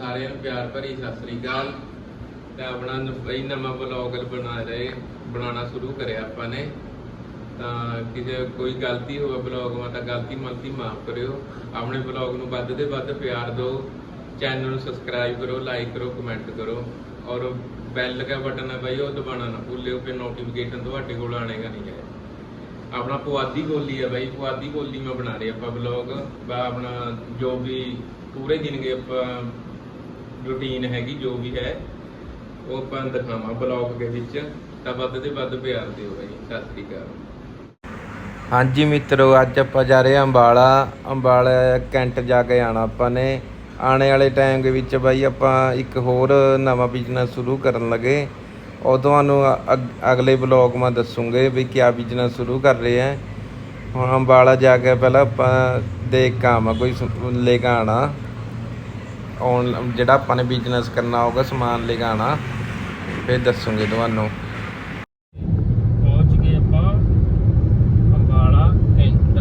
ਸਾਰਿਆਂ ਨੂੰ ਪਿਆਰ ਭਰੀ ਸਤਿ ਸ੍ਰੀ ਅਕਾਲ। ਤਾਂ ਆਪਣਾ ਨ- ਬਈ ਨਵਾਂ ਬਲੌਗ ਬਣਾ ਰਹੇ, ਬਣਾਉਣਾ ਸ਼ੁਰੂ ਕਰਿਆ ਆਪਾਂ ਨੇ। ਤਾਂ ਕਿਸੇ ਕੋਈ ਗਲਤੀ ਹੋਵੇ ਬਲੌਗ ਮਾ ਤਾਂ ਗਲਤੀ ਮਲਤੀ ਮਾਫ ਕਰਿਓ। ਆਪਣੇ ਬਲੌਗ ਨੂੰ ਵੱਧ ਦੇ ਵੱਧ ਪਿਆਰ ਦਿਓ। ਚੈਨਲ ਨੂੰ ਸਬਸਕ੍ਰਾਈਬ ਕਰੋ ਲਾਈਕ ਕਰੋ ਕਮੈਂਟ ਕਰੋ। ਔਰ ਬੈਲ ਦਾ ਬਟਨ ਹੈ ਬਈ, ਉਹ ਦਬਾਣਾ ਨਾ ਭੁੱਲਿਓ, ਫਿਰ ਨੋਟੀਫਿਕੇਸ਼ਨ ਤੁਹਾਡੇ ਕੋਲ ਆਣੇਗਾ ਨਹੀਂ ਹੈ ਆਪਣਾ ਪੁਆਧੀ ਬੋਲੀ ਹੈ ਬਾਈ, ਪੁਆਧੀ ਬੋਲੀ ਮੈਂ ਬਣਾ ਰਹੀ ਆਪਾਂ ਬਲੌਗ ਬਾ ਆਪਣਾ ਜੋ ਵੀ ਪੂਰੇ ਦਿਨ ਗਏ ਆਪਾਂ ਰੁਟੀਨ ਹੈਗੀ ਜੋ ਵੀ ਹੈ, ਉਹ ਆਪਾਂ ਦਿਖਾਵਾਂ ਬਲੌਗ ਦੇ ਵਿੱਚ। ਤਾਂ ਵੱਧ ਤੇ ਵੱਧ ਪਿਆਰ ਦਿਓ ਬਾਈ ਸਤਿ ਸ੍ਰੀ ਅਕਾਲ। ਹਾਂਜੀ ਮਿੱਤਰੋ, ਅੱਜ ਆਪਾਂ ਜਾ ਰਹੇ ਅੰਬਾਲਾ। ਅੰਬਾਲਾ ਕੈਂਟ ਜਾ ਕੇ ਆਣਾ ਆਪਾਂ ਨੇ। ਆਉਣੇ ਵਾਲੇ ਟਾਈਮ ਦੇ ਵਿੱਚ ਬਾਈ ਆਪਾਂ ਇੱਕ ਹੋਰ ਨਵਾਂ ਬਿਜ਼ਨਸ ਸ਼ੁਰੂ ਕਰਨ ਲੱਗੇ। ਉਹ ਤੁਹਾਨੂੰ ਅਗਲੇ ਬਲੌਗ ਮੈਂ ਦੱਸੂਗੇ ਵੀ ਕਿਆ ਬਿਜ਼ਨਸ ਸ਼ੁਰੂ ਕਰ ਰਹੇ ਆ ਹੁਣ ਅੰਬਾਲਾ ਜਾ ਕੇ ਪਹਿਲਾਂ ਆਪਾਂ ਦੇਖ ਕੇ ਆਵਾਂ, ਕੋਈ ਲੈ ਕੇ ਆਣਾ ਔਨ ਜਿਹੜਾ ਆਪਾਂ ਨੇ ਬਿਜ਼ਨਸ ਕਰਨਾ ਹੋਗਾ ਸਮਾਨ ਲੈ ਕੇ ਆਣਾ ਫਿਰ ਦੱਸੂਗੇ ਤੁਹਾਨੂੰ ਪਹੁੰਚ ਗਏ ਆਪਾਂ ਅੰਬਾਲਾ ਕੈਂਟ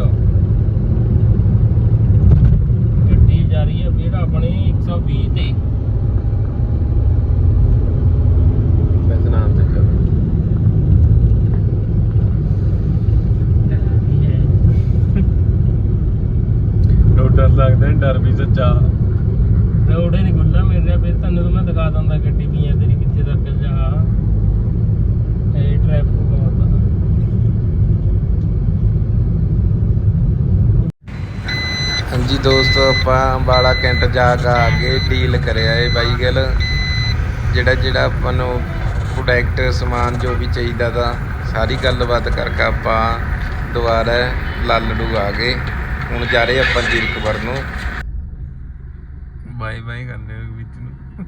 ਗੱਡੀ ਜਾ ਰਹੀ ਹੈ ਫਿਰ ਆਪਣੀ 120 ਤੇ ਵੈਸੇ ਨਾਮ ਤੇ ਚਲੋ ਡਰ ਡਰ ਲੱਗਦਾ ਡਰ ਵੀ ਸੱਚਾ ਰੋੜੇ ਨਹੀਂ ਗੁੱਲਾ ਮਿਲ ਰਿਹਾ ਫਿਰ ਤੁਹਾਨੂੰ ਤਾਂ ਮੈਂ ਦਿਖਾ ਦਿੰਦਾ ਗੱਡੀ ਪੀਆਂ ਤੇਰੀ ਕਿੱਥੇ ਤੱਕ ਜਾ ਇਹ ਟ੍ਰੈਫਿਕ ਬਹੁਤ ਆ। ਹਾਂਜੀ ਦੋਸਤੋ, ਆਪਾਂ ਅੰਬਾਲਾ ਕੈਂਟ ਜਾ ਕੇ ਆ ਗਏ ਡੀਲ ਕਰਿਆ ਏ ਬਾਈ ਗੱਲ ਜਿਹੜਾ ਜਿਹੜਾ ਆਪਾਂ ਨੂੰ ਪ੍ਰੋਡਕਟ ਸਮਾਨ ਜੋ ਵੀ ਚਾਹੀਦਾ ਤਾਂ, ਸਾਰੀ ਗੱਲਬਾਤ ਕਰਕੇ ਆਪਾਂ ਦੁਬਾਰਾ ਲਾਲੜੂ ਆ ਗਏ। ਹੁਣ ਜਾ ਰਹੇ ਆਪਾਂ ਜੀਰਕਪੁਰ ਨੂੰ। ਬਾਈ ਬਾਈ ਕਰਨੇ ਵਿੱਚ ਨੂੰ।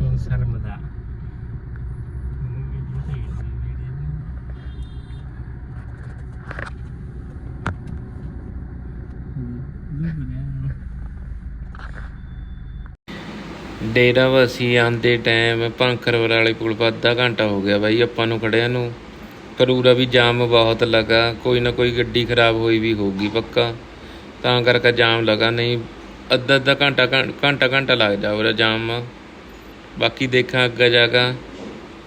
ਉਹ ਸ਼ਰਮਦਾ। ਡੇਰਾ ਵਸੀ ਆਂਦੇ ਟਾਈਮ ਭੰਖਰਵਰ ਵਾਲੇ ਪੁਲ ਪਰ ਅੱਧਾ ਘੰਟਾ ਹੋ ਗਿਆ ਬਾਈ ਆਪਾਂ ਨੂੰ ਖੜਿਆਂ ਨੂੰ। ਕਰੂਰਾ ਵੀ ਜਾਮ ਬਹੁਤ ਲਗਾ, ਕੋਈ ਨਾ ਕੋਈ ਗੱਡੀ ਖਰਾਬ ਹੋਈ ਵੀ ਹੋਊਗੀ ਪੱਕਾ। ਤਾਂ ਕਰਕੇ ਜਾਮ ਲਗਾ, ਨਹੀਂ ਅੱਧਾ ਅੱਧਾ ਘੰਟਾ ਘੰ- ਘੰਟਾ ਘੰਟਾ ਲੱਗ ਜਾ ਜਾਮ। ਬਾਕੀ ਦੇਖਾਂ ਅੱਗੇ ਜਾ ਕੇ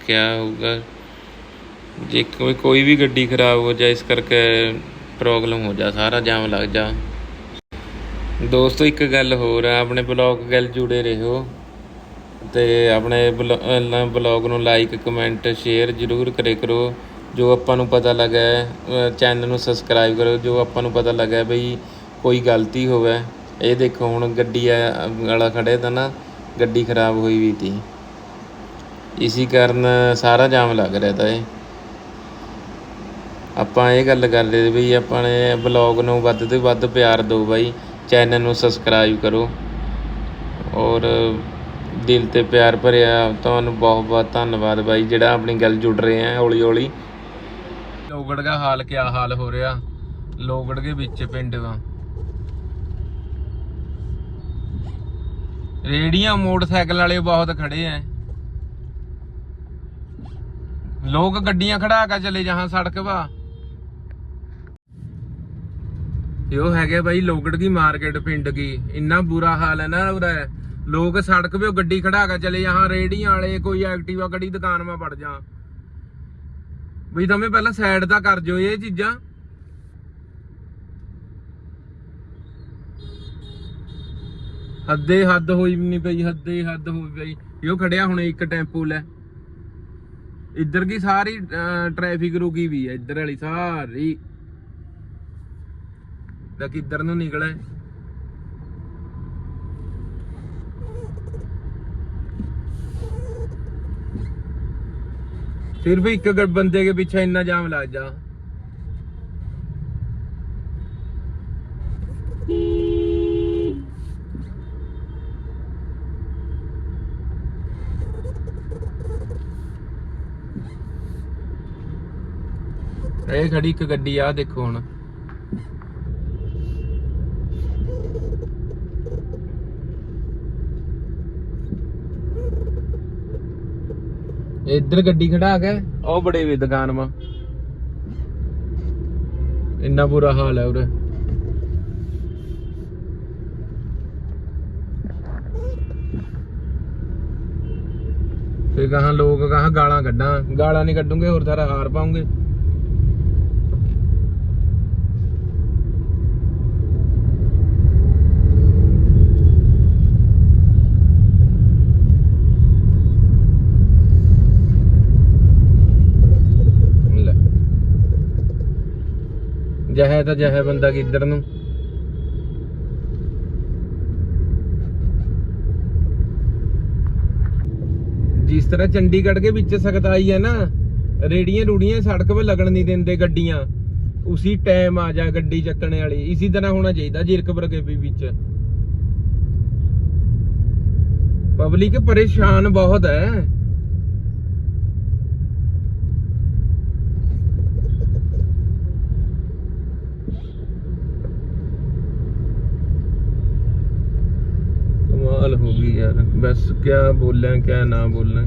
ਕਿਆ ਹੋਊਗਾ। ਜੇ ਕੋਈ ਕੋਈ ਵੀ ਗੱਡੀ ਖਰਾਬ ਹੋ ਜਾ ਇਸ ਕਰਕੇ ਪ੍ਰੋਬਲਮ ਹੋ ਜਾ, ਸਾਰਾ ਜਾਮ ਲੱਗ ਜਾ। ਦੋਸਤੋ, ਇੱਕ ਗੱਲ ਹੋਰ ਆ, ਆਪਣੇ ਬਲੌਗ ਗੱਲ ਜੁੜੇ ਰਹੋ। ਤੇ ਆਪਣੇ ਬਲੌਗ ਨੂੰ ਲਾਈਕ, ਕਮੈਂਟ, ਸ਼ੇਅਰ ਜ਼ਰੂਰ ਕਰੇ ਕਰੋ। ਜੋ ਆਪਾਂ ਨੂੰ ਪਤਾ ਲੱਗਾ ਚੈਨਲ ਨੂੰ ਸਬਸਕ੍ਰਾਈਬ ਕਰੋ, ਜੋ ਆਪਾਂ ਨੂੰ ਪਤਾ ਲੱਗਾ ਬਈ ਕੋਈ ਗਲਤੀ ਹੋਵੇ, ਇਹ ਦੇਖੋ ਹੁਣ ਗੱਡੀ ਵਾਲਾ ਖੜੇ ਤਾਂ ਨਾ, ਗੱਡੀ ਖਰਾਬ ਹੋਈ ਵੀ ਤੀ। ਇਸੀ ਕਾਰਨ ਸਾਰਾ ਜਾਮ ਲੱਗ ਰਿਹਾ ਤਾ ਇਹ। ਆਪਾਂ ਇਹ ਗੱਲ ਕਰ ਰਹੇ ਵੀ ਆਪਾਂ ਨੇ ਬਲੌਗ ਨੂੰ ਵੱਧ ਤੋਂ ਵੱਧ ਪਿਆਰ ਦਿਓ ਬਾਈ ਚੈਨਲ ਨੂੰ ਸਬਸਕ੍ਰਾਈਬ ਕਰੋ। ਔਰ ਦਿਲ ਤੇ ਪਿਆਰ ਭਰਿਆ, ਤੁਹਾਨੂੰ ਬਹੁਤ ਬਹੁਤ ਧੰਨਵਾਦ ਬਾਈ, ਜਿਹੜਾ ਆਪਣੀ ਗੱਲ ਜੁੜ ਰਹੇ ਆ ਹੌਲੀ ਹੌਲੀ ਲੋਗੜ ਦਾ ਹਾਲ ਕਿਆ ਹਾਲ ਹੋ ਰਿਹਾ? ਲੋਗੜ ਦੇ ਵਿੱਚ ਪਿੰਡ ਦਾ ਰੇੜੀਆਂ ਮੋਟਰਸਾਈਕਲ ਵਾਲੇ ਬਹੁਤ ਖੜੇ ਐ। ਲੋਕ ਗੱਡੀਆਂ ਖੜਾ ਕੇ ਚਲੇ ਜਹਾਂ ਸੜਕ ਵਾ। ਇਹੋ ਹੈਗੇ ਬਾਈ ਲੋਗੜ ਦੀ ਮਾਰਕੀਟ ਪਿੰਡ ਦੀ ਇੰਨਾ ਬੁਰਾ ਹਾਲ ਹੈ ਨਾ ਉਹਦਾ। ਲੋਕ ਸੜਕ 'ਤੇ ਗੱਡੀ ਖੜਾ ਕੇ ਚਲੇ ਜਹਾਂ, ਰੇੜੀਆਂ ਵਾਲੇ ਕੋਈ ਐਕਟਿਵਾ ਗੱਡੀ ਦੁਕਾਨ 'ਮਾ ਵੜ ਜਾ ਬਈ તમે ਪਹਿਲਾਂ ਸਾਈਡ ਤਾਂ ਕਰ ਜੋ ਇਹ ਚੀਜ਼ਾਂ। ਹੱਦੇ ਹੱਦ ਹੋਈ ਵੀ ਨਹੀਂ ਪਈ, ਹੱਦੇ ਹੱਦ ਹੋਈ ਪਈ। ਇਹੋ ਖੜਿਆ ਹੁਣ ਇੱਕ ਟੈਂਪੂ ਲੈ। ਇੱਧਰ ਕੀ ਸਾਰੀ ਟ੍ਰੈਫਿਕ ਰੁਕੀ ਵੀ ਹੈ ਇੱਧਰ ਵਾਲੀ ਸਾਰੀ। ਤਾਂ ਕਿੱਧਰ ਨੂੰ ਨਿਕਲੇ? ਸਿਰਫ ਇੱਕ ਗ- ਬੰਦੇ ਕੇ ਪਿੱਛੇ ਇੰਨਾ ਜਾਮ ਲੱਗ ਜਾ। ਇਹ ਖੜੀ ਇੱਕ ਗੱਡੀ ਆ, ਦੇਖੋ ਹੁਣ। ਇੱਧਰ ਗੱਡੀ ਖੜਾ ਕੇ। ਉਹ ਬੜੇ ਵੀ ਦੁਕਾਨ ਮਾ ਇੰਨਾ ਬੁਰਾ ਹਾਲ ਹੈ ਉਰੇ। ਤੇ ਕਹਾਂ ਲੋਕ ਕਹਾਂ ਗਾਲਾਂ ਕੱਢਾਂ। ਗਾਲਾਂ ਨਹੀਂ ਕੱਢੂਗੇ, ਹੋਰ ਸਾਰਾ ਹਾਰ ਪਾਉਂਗੇ। ਜਹੇ ਤਾਂ ਜਹੇ ਬੰਦਾ ਕਿੱਧਰ ਨੂੰ। ਜਿਸ ਤਰ੍ਹਾਂ ਚੰਡੀਗੜ੍ਹ ਕੇ ਵਿੱਚ ਸਖਤਾਈ ਹੈ ਨਾ, ਰੇੜੀਆਂ ਰੂੜੀਆਂ ਸੜਕ 'ਤੇ ਲੱਗਣ ਨਹੀਂ ਦਿੰਦੇ ਗੱਡੀਆਂ। ਉਸੇ ਟਾਈਮ ਆ ਜਾ ਗੱਡੀ ਚੱਕਣੇ ਵਾਲੀ। ਇਸੇ ਤਰ੍ਹਾਂ ਹੋਣਾ ਚਾਹੀਦਾ ਜਿਰਕਪੁਰ ਕੇ ਵੀ ਵਿੱਚ। ਪਬਲਿਕ ਪਰੇਸ਼ਾਨ ਬਹੁਤ ਹੈ। ਹੋ ਗਈ ਯਾਰ। ਬਸ ਕਿਆ ਬੋਲਾਂ ਕਿਆ ਨਾ ਬੋਲਾਂ।